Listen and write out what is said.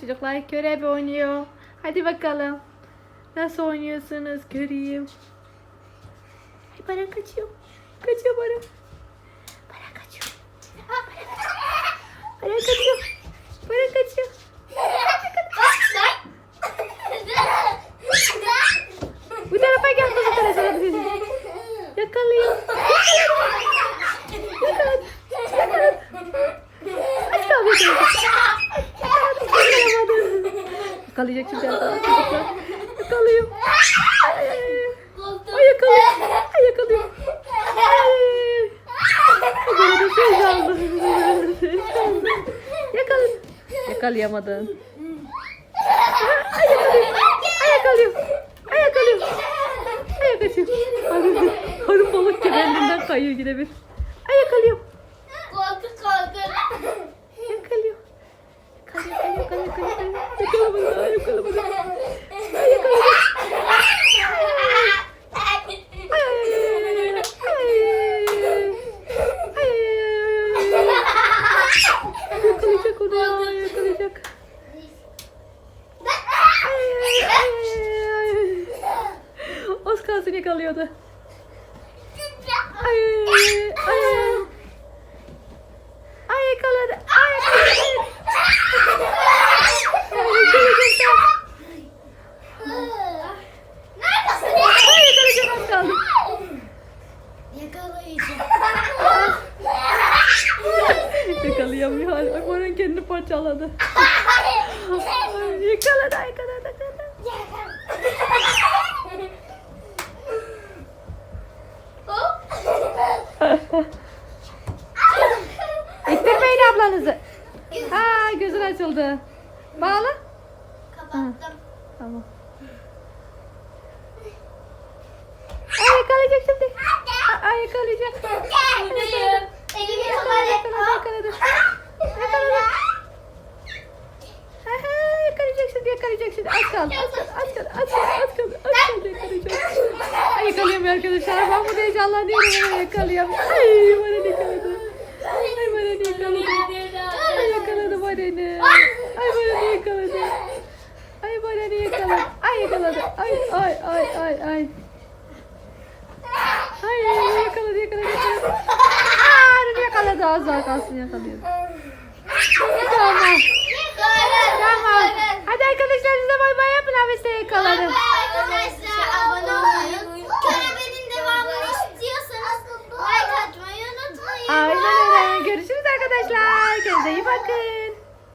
Çocuklar körebe oynuyor. Hadi bakalım. Nasıl oynuyorsunuz göreyim. Ay Baran kaçıyor. Kaçıyor Baran. Baran kaçıyor. Baran kaçıyor. Baran kaçıyor. Bu tarafa gel kızım tarafa. Yakalıyor. Yakaladı. Yakaladı. Aç kaldı yakaladı. Yakalayacak şimdi arkadaşlar. Yakalıyor. Ay yakalıyor. Ay yakalıyor. Böyle bir şey kaldı. Yakaladı. Yakalayamadın. Ay yakalıyor. Ay yakalıyor. Ay yakalıyor. Ay. Arı, arı balık gibi elinden kayıyor yine bir. Ay yakalıyor. Yakalıyor. Yakalıyor, yakalıyor, yakalıyor, yakalıyor. Yakalamadı, ay yakalamadı. Ay yakaladı. Ay ay ay ay ay ay. Ay ay ay ay ay. Yakalayacak onu ya, yakalayacak. Ay ay ay ay ay. Kalsın yakalıyordu. Ay ay ay. Yakaladı. Ay yakaladı. Ay yakalayacak. Ay yakalayacak az kaldı. Yakalayamıyor. Ay Baran kendini parçaladı. Yakaladı, yakaladı. İttirmeyin ablanızı. Ha gözün açıldı. Bağla. Kapattım. Tamam. Ay yakalayacak şimdi. Ay yakalayacak. Buradayım. Elimi Yakaladı, yakaladı. yakaladı. Aha, yakalayacak şimdi, yakalayacak şimdi. Az kaldı, az kaldı, az kaldı, az kaldı, az kaldı yakalayacak. Arkadaşlar. Ben bu heyecanlanıyorum ama yakalayamıyor. Ay bana yakaladı. Ay bana yakaladı. Ay yakaladı bana Ay bana yakaladı. Ay bana yakaladı. Ay yakaladı. Ay ay ay ay ay. Ay yakaladı yakaladı yakaladı. Aa yakaladı az daha kalsın yakalıyor. Tamam. Tamam. Hadi arkadaşlar bize bay bay yapın abi size yakaladı. Arkadaşlar abone olmayı, Aynen öyle. Görüşürüz arkadaşlar. Kendinize iyi bakın.